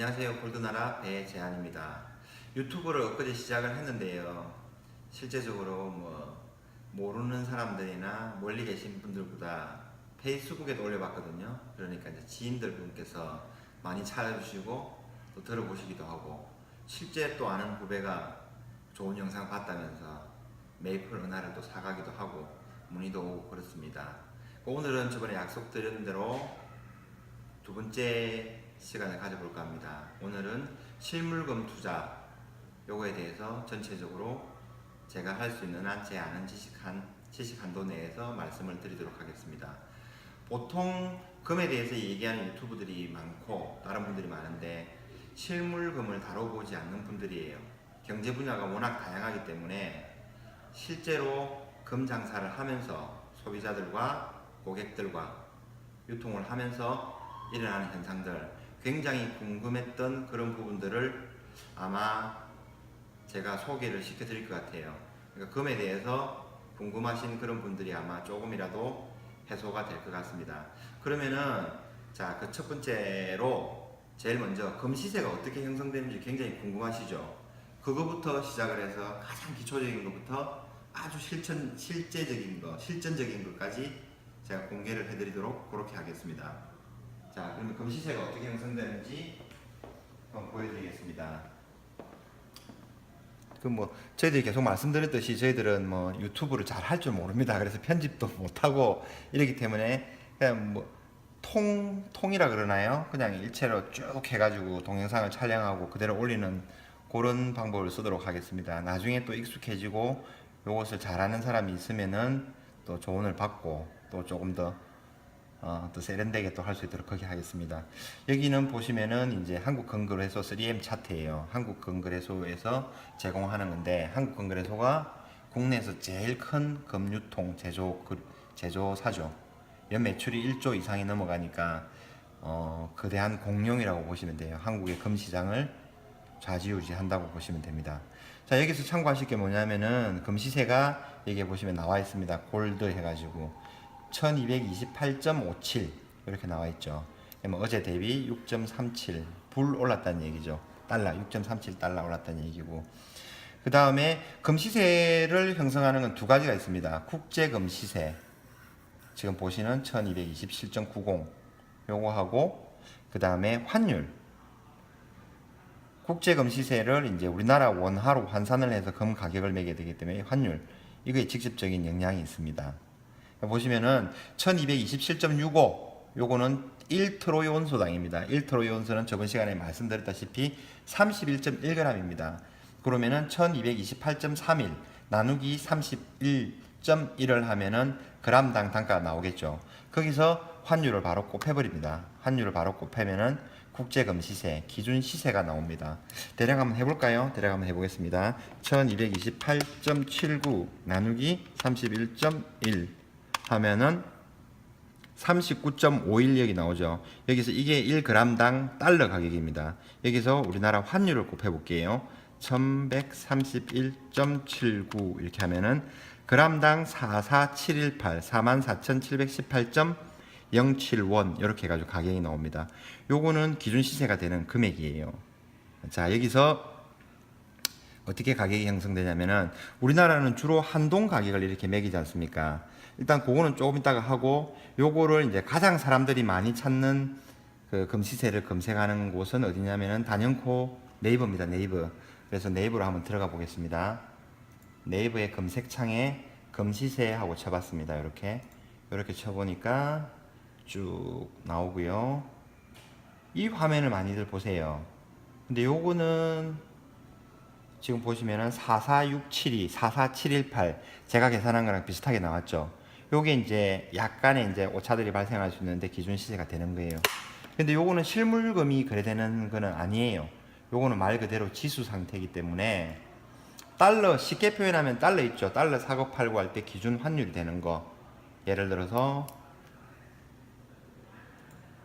안녕하세요. 골드나라 배재한입니다. 유튜브를 엊그제 시작을 했는데요. 실제적으로 뭐 모르는 사람들이나 멀리 계신 분들보다 페이스북에도 올려봤거든요. 그러니까 이제 지인들 분께서 많이 찾아주시고 또 들어보시기도 하고 실제 또 아는 후배가 좋은 영상 봤다면서 메이플 은하를 또 사가기도 하고 문의도 오고 그렇습니다. 오늘은 저번에 약속드린 대로 두 번째 시간을 가져볼까 합니다. 오늘은 실물금 투자 요거에 대해서 전체적으로 제가 할 수 있는 한 제 아는 지식 한 지식 한도 내에서 말씀을 드리도록 하겠습니다. 보통 금에 대해서 얘기하는 유튜브들이 많고 다른 분들이 많은데 실물금을 다뤄보지 않는 분들이에요. 경제 분야가 워낙 다양하기 때문에 실제로 금 장사를 하면서 소비자들과 고객들과 유통을 하면서 일어나는 현상들 굉장히 궁금했던 그런 부분들을 아마 제가 소개를 시켜드릴 것 같아요. 그러니까 금에 대해서 궁금하신 그런 분들이 아마 조금이라도 해소가 될 것 같습니다. 그러면은 자 그 첫 번째로 제일 먼저 금 시세가 어떻게 형성되는지 굉장히 궁금하시죠? 그거부터 시작을 해서 가장 기초적인 것부터 아주 실천 실제적인 거 실전적인 것까지 제가 공개를 해드리도록 그렇게 하겠습니다. 자, 그러면 금 시세가 어떻게 형성되는지 한번 보여드리겠습니다. 그 뭐 저희들이 계속 말씀드렸듯이 저희들은 뭐 유튜브를 잘 할 줄 모릅니다. 그래서 편집도 못 하고 이러기 때문에 그냥 뭐 통, 통이라 그러나요? 그냥 일체로 쭉 해가지고 동영상을 촬영하고 그대로 올리는 그런 방법을 쓰도록 하겠습니다. 나중에 또 익숙해지고 이것을 잘하는 사람이 있으면은 또 조언을 받고 또 조금 더 어, 또 세련되게 또 할 수 있도록 그렇게 하겠습니다. 여기는 보시면은 이제 한국건거래소 3M 차트예요. 한국건거래소에서 제공하는 건데 한국건거래소가 국내에서 제일 큰 금유통 제조 그- 제조사죠. 연 매출이 1조 이상이 넘어가니까 어, 거대한 공룡이라고 보시면 돼요. 한국의 금 시장을 좌지우지한다고 보시면 됩니다. 자 여기서 참고하실 게 뭐냐면은 금 시세가 여기 보시면 나와 있습니다. 골드 해가지고 1228.57 이렇게 나와 있죠. 그러면 어제 대비 6.37 불 올랐다는 얘기죠. 달러 6.37 달러 올랐다는 얘기고. 그 다음에 금 시세를 형성하는 건 두 가지가 있습니다. 국제 금 시세 지금 보시는 1227.90 요거 하고 그 다음에 환율 국제 금 시세를 이제 우리나라 원화로 환산을 해서 금 가격을 매게 되기 때문에 환율 이거에 직접적인 영향이 있습니다. 보시면은 1227.65 요거는 1트로이 온소당입니다. 1트로이 온소는 저번 시간에 말씀드렸다시피 31.1g입니다. 그러면은 1228.31 나누기 31.1을 하면은 그람당 단가가 나오겠죠. 거기서 환율을 바로 곱해버립니다. 환율을 바로 곱하면은 국제금 시세, 기준 시세가 나옵니다. 대략 한번 해볼까요? 대략 한번 해보겠습니다. 1228.79 나누기 31.1 하면은 39.51 여기 나오죠. 여기서 이게 1g당 달러 가격입니다. 여기서 우리나라 환율을 곱해 볼게요. 1131.79 이렇게 하면은 g당 44718 44,718.07원 이렇게 해 가지고 가격이 나옵니다. 요거는 기준 시세가 되는 금액이에요. 자 여기서 어떻게 가격이 형성되냐면은 우리나라는 주로 한동 가격을 이렇게 매기지 않습니까? 일단 그거는 조금 이따가 하고 요거를 이제 가장 사람들이 많이 찾는 그 금시세를 검색하는 곳은 어디냐면은 단연코 네이버입니다. 네이버. 그래서 네이버로 한번 들어가 보겠습니다. 네이버의 검색창에 금시세 하고 쳐봤습니다. 이렇게 이렇게 쳐보니까 쭉 나오고요. 이 화면을 많이들 보세요. 근데 요거는 지금 보시면은 44672, 44718 제가 계산한 거랑 비슷하게 나왔죠. 요게 이제 약간의 이제 오차들이 발생할 수 있는데 기준 시세가 되는 거예요. 근데 요거는 실물금이 거래되는 거는 아니에요. 요거는 말 그대로 지수 상태이기 때문에 달러 쉽게 표현하면 달러 있죠. 달러 사고 팔고 할 때 기준 환율이 되는 거. 예를 들어서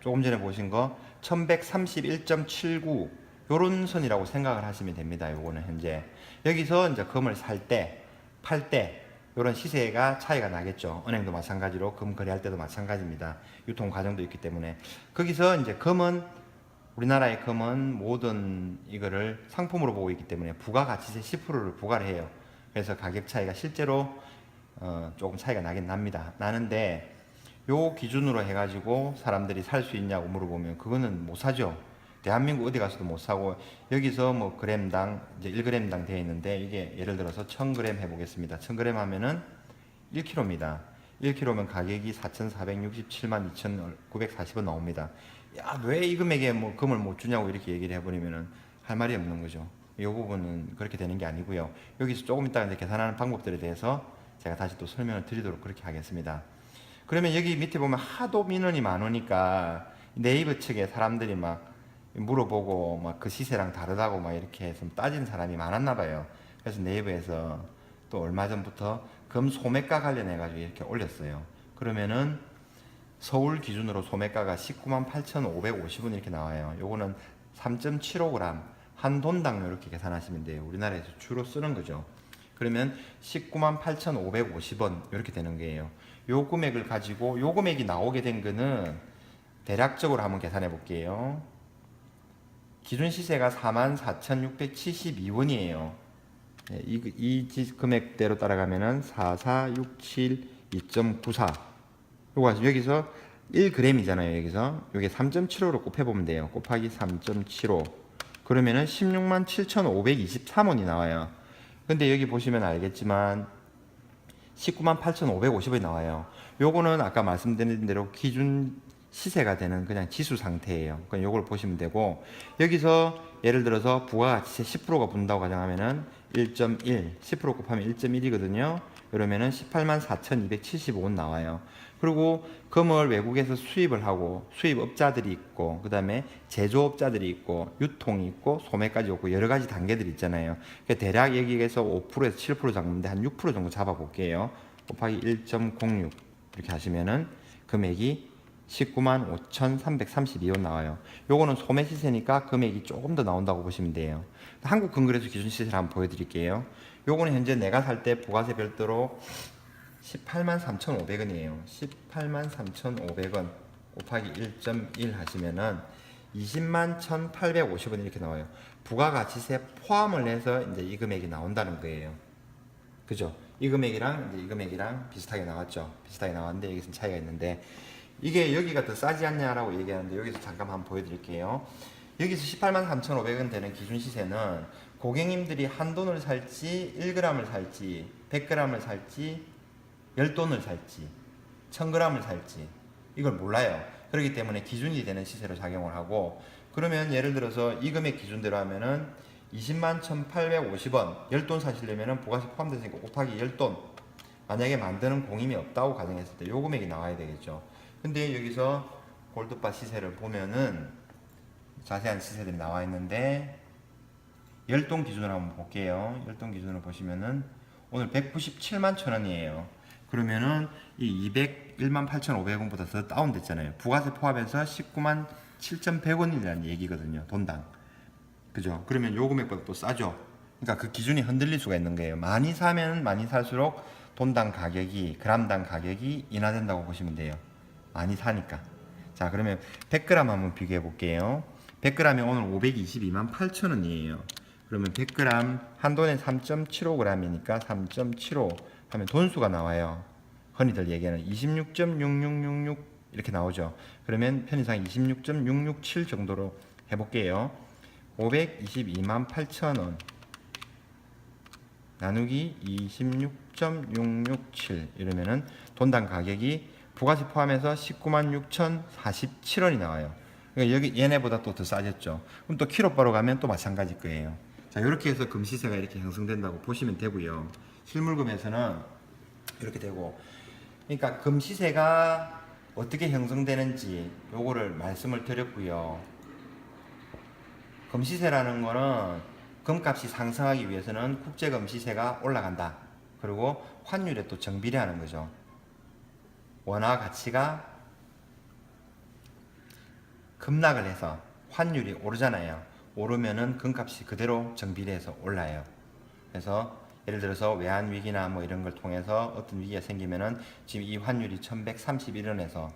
조금 전에 보신 거 1131.79 요런 선이라고 생각을 하시면 됩니다. 요거는 현재 여기서 이제 금을 살 때, 팔 때 요런 시세가 차이가 나겠죠. 은행도 마찬가지로 금 거래할 때도 마찬가지입니다. 유통 과정도 있기 때문에 거기서 이제 금은 우리나라의 금은 모든 이거를 상품으로 보고 있기 때문에 부가가치세 10%를 부과를 해요. 그래서 가격 차이가 실제로 어, 조금 차이가 나긴 납니다. 나는데 요 기준으로 해가지고 사람들이 살 수 있냐고 물어보면 그거는 못 사죠. 대한민국 어디 가서도 못 사고 여기서 뭐 그램당 이제 1g당 되어 있는데 이게 예를 들어서 1000g 해보겠습니다. 1000g 하면은 1kg입니다. 1kg면 가격이 4,467만 2,940원 나옵니다. 야, 왜 이 금액에 뭐 금을 못 주냐고 이렇게 얘기를 해버리면은 할 말이 없는 거죠. 이 부분은 그렇게 되는 게 아니고요. 여기서 조금 이따 이제 계산하는 방법들에 대해서 제가 다시 또 설명을 드리도록 그렇게 하겠습니다. 그러면 여기 밑에 보면 하도 민원이 많으니까 네이버 측에 사람들이 막 물어보고 막 그 시세랑 다르다고 막 이렇게 해서 따진 사람이 많았나 봐요. 그래서 네이버에서 또 얼마 전부터 금 소매가 관련해 가지고 이렇게 올렸어요. 그러면은 서울 기준으로 소매가가 19만 8,550원 이렇게 나와요. 요거는 3.75g 한 돈당 이렇게 계산하시면 돼요. 우리나라에서 주로 쓰는 거죠. 그러면 19만 8,550원 이렇게 되는 거예요. 요 금액을 가지고 요 금액이 나오게 된 거는 대략적으로 한번 계산해 볼게요. 기준 시세가 44,672원이에요. 네, 이, 이 지- 금액대로 따라가면은 4467 2.94 요거 여기서 1g이잖아요 여기서. 요게 3.75로 곱해 보면 돼요. 곱하기 3.75 그러면은 16만 7,523원이 나와요. 근데 여기 보시면 알겠지만 19만 8,550원이 나와요. 요거는 아까 말씀드린 대로 기준 시세가 되는 그냥 지수 상태예요 그냥 요걸 보시면 되고 여기서 예를 들어서 부가가치세 10%가 분다고 가정하면은 1.1 10% 곱하면 1.1이거든요 그러면은 18만 4,275원 나와요. 그리고 금을 외국에서 수입을 하고 수입업자들이 있고 그다음에 제조업자들이 있고 유통이 있고 소매까지 있고 여러 가지 단계들이 있잖아요. 그러니까 대략 여기에서 5%에서 7% 잡는데 한 6% 정도 잡아 볼게요. 곱하기 1.06 이렇게 하시면은 금액이 19만 5,332원 나와요. 요거는 소매 시세니까 금액이 조금 더 나온다고 보시면 돼요. 한국 근거래소 기준 시세를 한번 보여드릴게요. 요거는 현재 내가 살 때 부가세 별도로 18만 3,500원이에요. 18만 3,500원 곱하기 1.1 하시면은 20만 1,850원 이렇게 나와요. 부가가치세 포함을 해서 이제 이 금액이 나온다는 거예요. 그죠? 이 금액이랑 이제 이 금액이랑 비슷하게 나왔죠. 비슷하게 나왔는데 여기서 차이가 있는데 이게 여기가 더 싸지 않냐라고 얘기하는데 여기서 잠깐 한번 보여드릴게요. 여기서 18만 3,500원 되는 기준 시세는 고객님들이 한 돈을 살지 1g을 살지 100g을 살지 10돈을 살지 1000g을 살지 이걸 몰라요. 그렇기 때문에 기준이 되는 시세로 작용을 하고 그러면 예를 들어서 이 금액 기준대로 하면은 20만 1,850원 10돈 사시려면은 부가세 포함됐으니까 곱하기 10돈 만약에 만드는 공임이 없다고 가정했을 때 요 금액이 나와야 되겠죠. 근데 여기서 골드바 시세를 보면은 자세한 시세들이 나와 있는데 열동 기준으로 한번 볼게요. 열동 기준으로 보시면은 오늘 197만 천 원이에요. 그러면은 이 201만 8,500원보다 더 다운됐잖아요. 부가세 포함해서 19만 7,100원이라는 얘기거든요. 돈당. 그죠? 그러면 요 금액보다 또 싸죠. 그러니까 그 기준이 흔들릴 수가 있는 거예요. 많이 사면 많이 살수록 돈당 가격이 그람당 가격이 인하된다고 보시면 돼요. 많이 사니까. 자, 그러면 100g 한번 비교해 볼게요. 100g이 오늘 522만 8천 원이에요. 그러면 100g 한 돈에 3.75g이니까 3.75 하면 돈수가 나와요. 흔히들 얘기하는 26.6666 이렇게 나오죠. 그러면 편의상 26.667 정도로 해볼게요. 522만 8천 원 나누기 26.667 이러면은 돈당 가격이 부가세 포함해서 19만 6,047원이 나와요. 그러니까 여기 얘네보다 또 더 싸졌죠. 그럼 또 키로바로 가면 또 마찬가지 거예요. 자, 이렇게 해서 금시세가 이렇게 형성된다고 보시면 되고요. 실물금에서는 이렇게 되고, 그러니까 금시세가 어떻게 형성되는지 요거를 말씀을 드렸고요. 금시세라는 거는 금값이 상승하기 위해서는 국제금 시세가 올라간다. 그리고 환율에 또 정비례하는 거죠. 원화 가치가 급락을 해서 환율이 오르잖아요. 오르면은 금값이 그대로 정비례해서 올라요. 그래서 예를 들어서 외환 위기나 뭐 이런 걸 통해서 어떤 위기가 생기면은 지금 이 환율이 1131원에서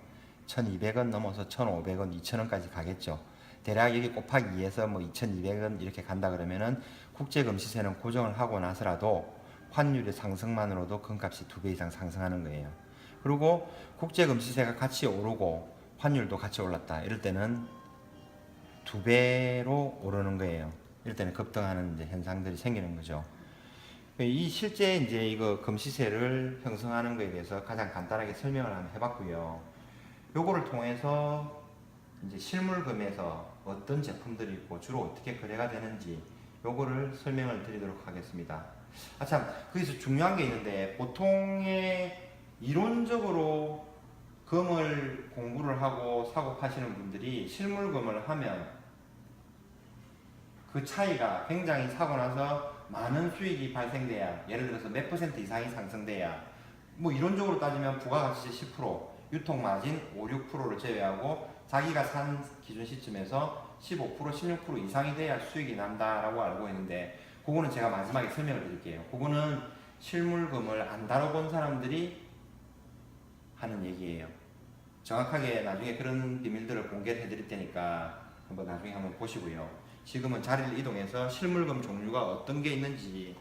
1200원 넘어서 1500원, 2000원까지 가겠죠. 대략 여기 곱하기 2에서 뭐 2,200원 이렇게 간다 그러면은 국제 금 시세는 고정을 하고 나서라도 환율의 상승만으로도 금값이 두 배 이상 상승하는 거예요. 그리고 국제금 시세가 같이 오르고 환율도 같이 올랐다. 이럴 때는 두 배로 오르는 거예요. 이럴 때는 급등하는 현상들이 생기는 거죠. 이 실제 이제 이거 금시세를 형성하는 거에 대해서 가장 간단하게 설명을 한번 해봤고요. 요거를 통해서 이제 실물금에서 어떤 제품들이 있고 주로 어떻게 거래가 되는지 요거를 설명을 드리도록 하겠습니다. 아참 거기서 중요한 게 있는데 보통의 이론적으로 금을 공부를 하고 사고 파시는 분들이 실물금을 하면 그 차이가 굉장히 사고 나서 많은 수익이 발생돼야 예를 들어서 몇 퍼센트 이상이 상승돼야 뭐 이론적으로 따지면 부가가치세 10% 유통 마진 5, 6%를 제외하고 자기가 산 기준 시점에서 15% 16% 이상이 돼야 수익이 난다라고 알고 있는데 그거는 제가 마지막에 설명을 드릴게요. 그거는 실물금을 안 다뤄본 사람들이 하는 얘기예요. 정확하게 나중에 그런 비밀들을 공개를 해드릴 테니까 한번 나중에 한번 보시고요. 지금은 자리를 이동해서 실물금 종류가 어떤 게 있는지